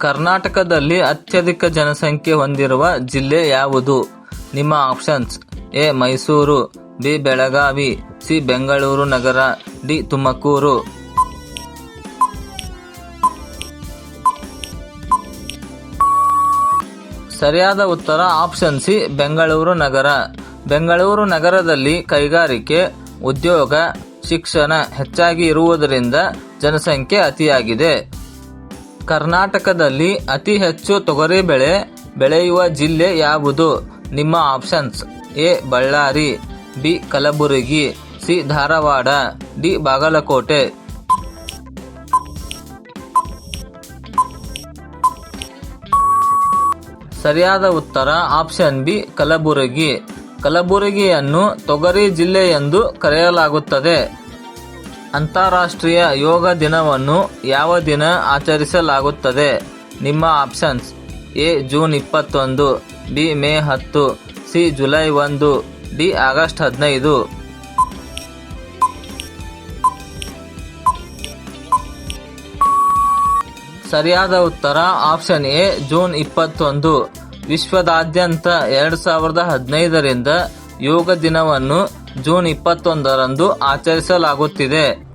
ಕರ್ನಾಟಕದಲ್ಲಿ ಅತ್ಯಧಿಕ ಜನಸಂಖ್ಯೆ ಹೊಂದಿರುವ ಜಿಲ್ಲೆ ಯಾವುದು? ನಿಮ್ಮ options, A, Mysuru, B, Belagavi, C, Bengaluru Nagar, D, Tumakuru. ಸರಿಯಾದ ಉತ್ತರ ಆಪ್ಷನ್ ಸಿ, ಬೆಂಗಳೂರು ನಗರ. ಬೆಂಗಳೂರು ನಗರದಲ್ಲಿ ಕೈಗಾರಿಕೆ, ಉದ್ಯೋಗ, ಶಿಕ್ಷಣ ಹೆಚ್ಚಾಗಿ ಇರುವುದರಿಂದ ಜನಸಂಖ್ಯೆ ಅತಿಯಾಗಿದೆ. ಕರ್ನಾಟಕದಲ್ಲಿ ಅತಿ ಹೆಚ್ಚು ತೊಗರಿ ಬೆಳೆ ಬೆಳೆಯುವ ಜಿಲ್ಲೆ ಯಾವುದು? ನಿಮ್ಮ options A. Ballari, B. Kalaburagi, C. Dharwad, D. Bagalkote. ಸರಿಯಾದ ಉತ್ತರ ಆಪ್ಷನ್ ಬಿ. ಕಲಬುರಗಿ. ಕಲಬುರಗಿಯನ್ನು ತೊಗರಿ ಜಿಲ್ಲೆ ಎಂದು ಕರೆಯಲಾಗುತ್ತದೆ. ಅಂತಾರಾಷ್ಟ್ರೀಯ ಯೋಗ ದಿನವನ್ನು ಯಾವ ದಿನ ಆಚರಿಸಲಾಗುತ್ತದೆ? ನಿಮ್ಮ ಆಪ್ಷನ್ಸ್. ಎ, ಜೂನ್ ಇಪ್ಪತ್ತೊಂದು, ಬಿ, ಮೇ ಹತ್ತು, ಸಿ, ಜುಲೈ ಒಂದು, ಡಿ, ಆಗಸ್ಟ್ ಹದಿನೈದು. ಸರಿಯಾದ ಉತ್ತರ, ಆಪ್ಷನ್ ಎ, ಜೂನ್ ಇಪ್ಪತ್ತೊಂದು. ವಿಶ್ವದಾದ್ಯಂತ ಎರಡು ಸಾವಿರದ ಹದಿನೈದರಿಂದ ಯೋಗ ದಿನವನ್ನು ಜೂನ್ ಇಪ್ಪತ್ತೊಂದರಂದು ಆಚರಿಸಲಾಗುತ್ತಿದೆ.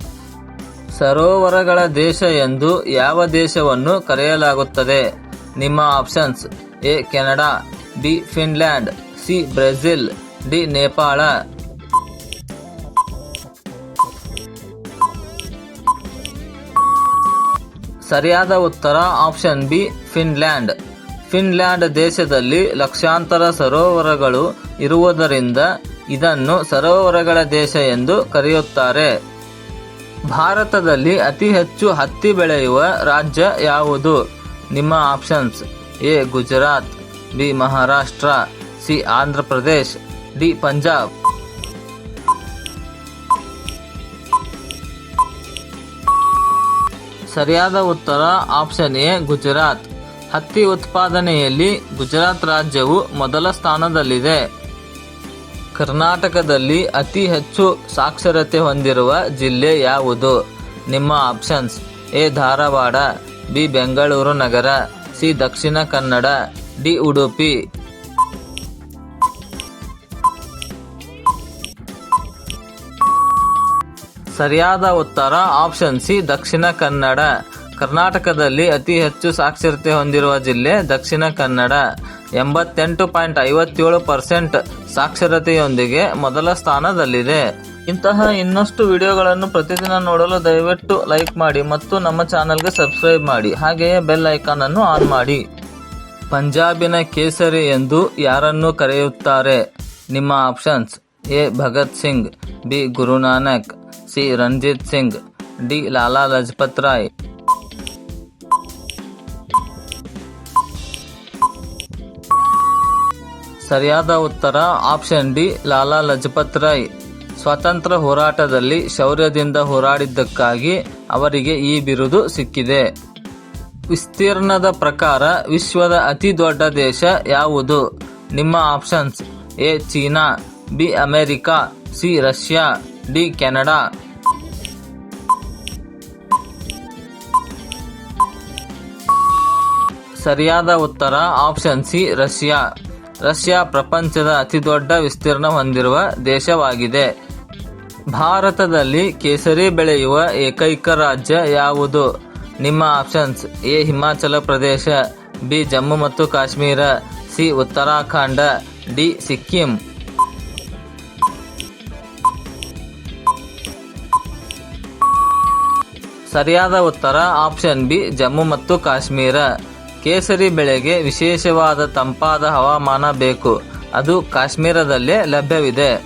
ಸರೋವರಗಳ ದೇಶ ಎಂದು ಯಾವ ದೇಶವನ್ನು ಕರೆಯಲಾಗುತ್ತದೆ? ನಿಮ್ಮ options A, Canada, B, Finland, C, Brazil, D, Nepal. ಸರಿಯಾದ ಉತ್ತರ ಆಪ್ಷನ್ ಬಿ, ಫಿನ್ಲ್ಯಾಂಡ್. ಫಿನ್ಲ್ಯಾಂಡ್ ದೇಶದಲ್ಲಿ ಲಕ್ಷಾಂತರ ಸರೋವರಗಳು ಇರುವುದರಿಂದ ಇದನ್ನು ಸರೋವರಗಳ ದೇಶ ಎಂದು ಕರೆಯುತ್ತಾರೆ. ಭಾರತದಲ್ಲಿ ಅತಿ ಹೆಚ್ಚು ಹತ್ತಿ ಬೆಳೆಯುವ ರಾಜ್ಯ ಯಾವುದು? ನಿಮ್ಮ options, A, Gujarat, B, Maharashtra, C Andhra Pradesh D, Punjab. ಸರಿಯಾದ ಉತ್ತರ ಆಪ್ಷನ್ ಎ, ಗುಜರಾತ್. ಹತ್ತಿ ಉತ್ಪಾದನೆಯಲ್ಲಿ ಗುಜರಾತ್ ರಾಜ್ಯವು ಮೊದಲ ಸ್ಥಾನದಲ್ಲಿದೆ. ಕರ್ನಾಟಕದಲ್ಲಿ ಅತಿ ಹೆಚ್ಚು ಸಾಕ್ಷರತೆ ಹೊಂದಿರುವ ಜಿಲ್ಲೆ ಯಾವುದು? ನಿಮ್ಮ options, A. Dharwad, B. Bengaluru Nagar, C. Dakshina Kannada, D. Udupi. ಸರಿಯಾದ ಉತ್ತರ ಆಪ್ಷನ್ ಸಿ. ದಕ್ಷಿಣ ಕನ್ನಡ. ಕರ್ನಾಟಕದಲ್ಲಿ ಅತಿ ಹೆಚ್ಚು ಸಾಕ್ಷರತೆ ಹೊಂದಿರುವ ಜಿಲ್ಲೆ ದಕ್ಷಿಣ ಕನ್ನಡ. ಎಂಬತ್ತೆಂಟು ಪಾಯಿಂಟ್ ಐವತ್ತೇಳು ಪರ್ಸೆಂಟ್ ಸಾಕ್ಷರತೆಯೊಂದಿಗೆ ಮೊದಲ ಸ್ಥಾನದಲ್ಲಿದೆ. ಇಂತಹ ಇನ್ನಷ್ಟು ವಿಡಿಯೋಗಳನ್ನು ಪ್ರತಿದಿನ ನೋಡಲು ದಯವಿಟ್ಟು ಲೈಕ್ ಮಾಡಿ ಮತ್ತು ನಮ್ಮ ಚಾನಲ್ಗೆ ಸಬ್ಸ್ಕ್ರೈಬ್ ಮಾಡಿ. ಹಾಗೆಯೇ ಬೆಲ್ ಐಕಾನ್ ಅನ್ನು ಆನ್ ಮಾಡಿ. ಪಂಜಾಬಿನ ಕೇಸರಿ ಎಂದು ಯಾರನ್ನು ಕರೆಯುತ್ತಾರೆ? ನಿಮ್ಮ options A. Bhagat Singh, B. Guru Nanak, C. Ranjit Singh, D. Lala Lajpat Rai. ಸರಿಯಾದ ಉತ್ತರ ಆಪ್ಷನ್ ಡಿ, ಲಾಲಾ ಲಜಪತ್ ರಾಯ್. ಸ್ವಾತಂತ್ರ್ಯ ಹೋರಾಟದಲ್ಲಿ ಶೌರ್ಯದಿಂದ ಹೋರಾಡಿದ್ದಕ್ಕಾಗಿ ಅವರಿಗೆ ಈ ಬಿರುದು ಸಿಕ್ಕಿದೆ. ವಿಸ್ತೀರ್ಣದ ಪ್ರಕಾರ ವಿಶ್ವದ ಅತಿ ದೊಡ್ಡ ದೇಶ ಯಾವುದು? ನಿಮ್ಮ options A, China, B, America, C, Russia, D, Canada. ಸರಿಯಾದ ಉತ್ತರ ಆಪ್ಷನ್ ಸಿ, ರಷ್ಯಾ. ರಷ್ಯಾ ಪ್ರಪಂಚದ ಅತಿದೊಡ್ಡ ವಿಸ್ತೀರ್ಣ ಹೊಂದಿರುವ ದೇಶವಾಗಿದೆ. ಭಾರತದಲ್ಲಿ ಕೇಸರಿ ಬೆಳೆಯುವ ಏಕೈಕ ರಾಜ್ಯ ಯಾವುದು? ನಿಮ್ಮ options, A, Himachal Pradesh, B, Jammu ಮತ್ತು ಕಾಶ್ಮೀರ, ಸಿ, ಉತ್ತರಾಖಂಡ, ಡಿ, ಸಿಕ್ಕಿಂ. ಸರಿಯಾದ ಉತ್ತರ ಆಪ್ಷನ್ ಬಿ, ಜಮ್ಮು ಮತ್ತು ಕಾಶ್ಮೀರ. ಕೇಸರಿ ಬೆಳೆಗೆ ವಿಶೇಷವಾದ ತಂಪಾದ ಹವಾಮಾನ ಬೇಕು. ಅದು ಕಾಶ್ಮೀರದಲ್ಲೇ ಲಭ್ಯವಿದೆ.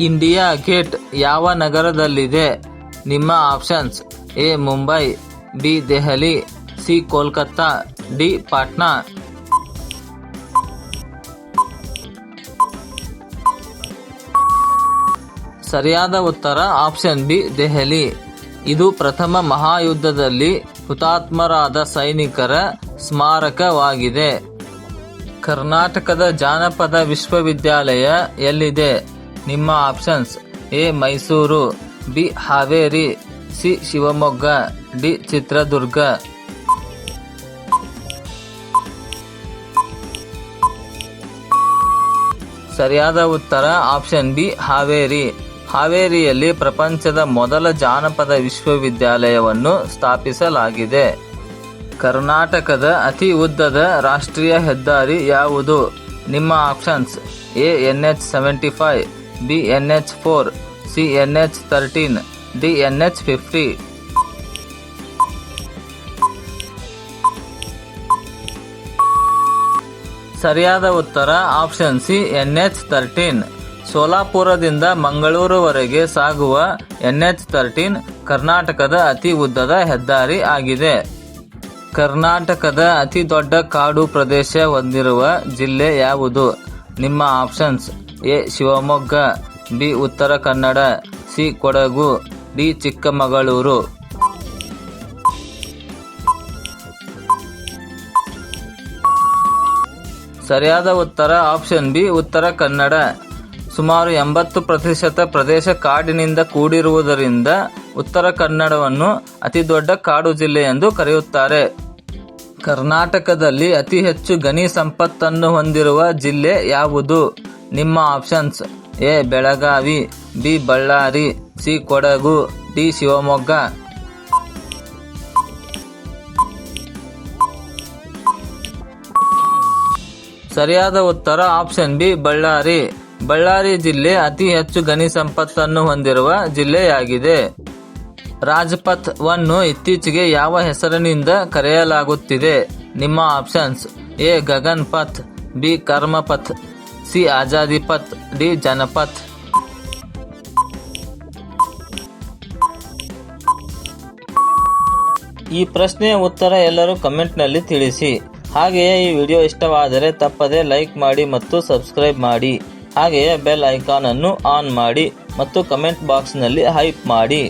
ಇಂಡಿಯಾ ಗೇಟ್ ಯಾವ ನಗರದಲ್ಲಿದೆ? ನಿಮ್ಮ options A Mumbai, B Delhi, C Kolkata, D Patna. ಸರಿಯಾದ ಉತ್ತರ ಆಪ್ಷನ್ ಬಿ ದೆಹಲಿ. ಇದು ಪ್ರಥಮ ಮಹಾಯುದ್ಧದಲ್ಲಿ ಹುತಾತ್ಮರಾದ ಸೈನಿಕರ ಸ್ಮಾರಕವಾಗಿದೆ. ಕರ್ನಾಟಕದ ಜಾನಪದ ವಿಶ್ವವಿದ್ಯಾಲಯ ಎಲ್ಲಿದೆ? ನಿಮ್ಮ options A Mysuru, B Haveri, C Shivamogga, D Chitradurga. ಸರಿಯಾದ ಉತ್ತರ ಆಪ್ಷನ್ ಬಿ ಹಾವೇರಿ. ಹಾವೇರಿಯಲ್ಲಿ ಪ್ರಪಂಚದ ಮೊದಲ ಜಾನಪದ ವಿಶ್ವವಿದ್ಯಾಲಯವನ್ನು ಸ್ಥಾಪಿಸಲಾಗಿದೆ. ಕರ್ನಾಟಕದ ಅತಿ ಉದ್ದದ ರಾಷ್ಟ್ರೀಯ ಹೆದ್ದಾರಿ ಯಾವುದು? ನಿಮ್ಮ options A N H seventy five, B N H four, C N H thirteen D N H fifty. ಸರಿಯಾದ ಉತ್ತರ option C N H thirteen ಸೋಲಾಪುರದಿಂದ ಮಂಗಳೂರುವರೆಗೆ ಸಾಗುವ ಎನ್ ಎಚ್ ತರ್ಟೀನ್ ಕರ್ನಾಟಕದ ಅತಿ ಉದ್ದದ ಹೆದ್ದಾರಿ ಆಗಿದೆ. ಕರ್ನಾಟಕದ ಅತಿ ದೊಡ್ಡ ಕಾಡು ಪ್ರದೇಶ ಹೊಂದಿರುವ ಜಿಲ್ಲೆ ಯಾವುದು? ನಿಮ್ಮ options A Shivamogga, B Uttara Kannada, C Kodagu, D Chikkamagaluru. ಸರಿಯಾದ ಉತ್ತರ ಆಪ್ಷನ್ ಬಿ ಉತ್ತರ ಕನ್ನಡ. ಸುಮಾರು ಎಂಬತ್ತು ಪ್ರತಿಶತ ಪ್ರದೇಶ ಕಾಡಿನಿಂದ ಕೂಡಿರುವುದರಿಂದ ಉತ್ತರ ಕನ್ನಡವನ್ನು ಅತಿ ದೊಡ್ಡ ಕಾಡು ಜಿಲ್ಲೆ ಎಂದು ಕರೆಯುತ್ತಾರೆ. ಕರ್ನಾಟಕದಲ್ಲಿ ಅತಿ ಹೆಚ್ಚು ಗಣಿ ಸಂಪತ್ತನ್ನು ಹೊಂದಿರುವ ಜಿಲ್ಲೆ ಯಾವುದು? ನಿಮ್ಮ options A, Belagavi, B, Ballari, C, Kodagu, D, Shivamogga. ಸರಿಯಾದ ಉತ್ತರ ಆಪ್ಷನ್ ಬಿ, ಬಳ್ಳಾರಿ. ಬಳ್ಳಾರಿ ಜಿಲ್ಲೆ ಅತಿ ಹೆಚ್ಚು ಗಣಿ ಸಂಪತ್ತನ್ನು ಹೊಂದಿರುವ ಜಿಲ್ಲೆಯಾಗಿದೆ. ರಾಜ್ಪಥ್ ವನ್ನು ಇತ್ತೀಚೆಗೆ ಯಾವ ಹೆಸರಿನಿಂದ ಕರೆಯಲಾಗುತ್ತಿದೆ? ನಿಮ್ಮ options A. Gagan Path B. Karmapath, C. Azadi Path D. Janpath. ಈ ಪ್ರಶ್ನೆಯ ಉತ್ತರ ಎಲ್ಲರೂ ಕಮೆಂಟ್ನಲ್ಲಿ ತಿಳಿಸಿ. ಹಾಗೆಯೇ ಈ ವಿಡಿಯೋ ಇಷ್ಟವಾದರೆ ತಪ್ಪದೆ ಲೈಕ್ ಮಾಡಿ ಮತ್ತು ಸಬ್ಸ್ಕ್ರೈಬ್ ಮಾಡಿ. ಹಾಗೆಯೇ ಬೆಲ್ ಐಕಾನ್ ಅನ್ನು ಆನ್ ಮಾಡಿ ಮತ್ತು ಕಮೆಂಟ್ ಬಾಕ್ಸ್ನಲ್ಲಿ ಹೈಪ್ ಮಾಡಿ.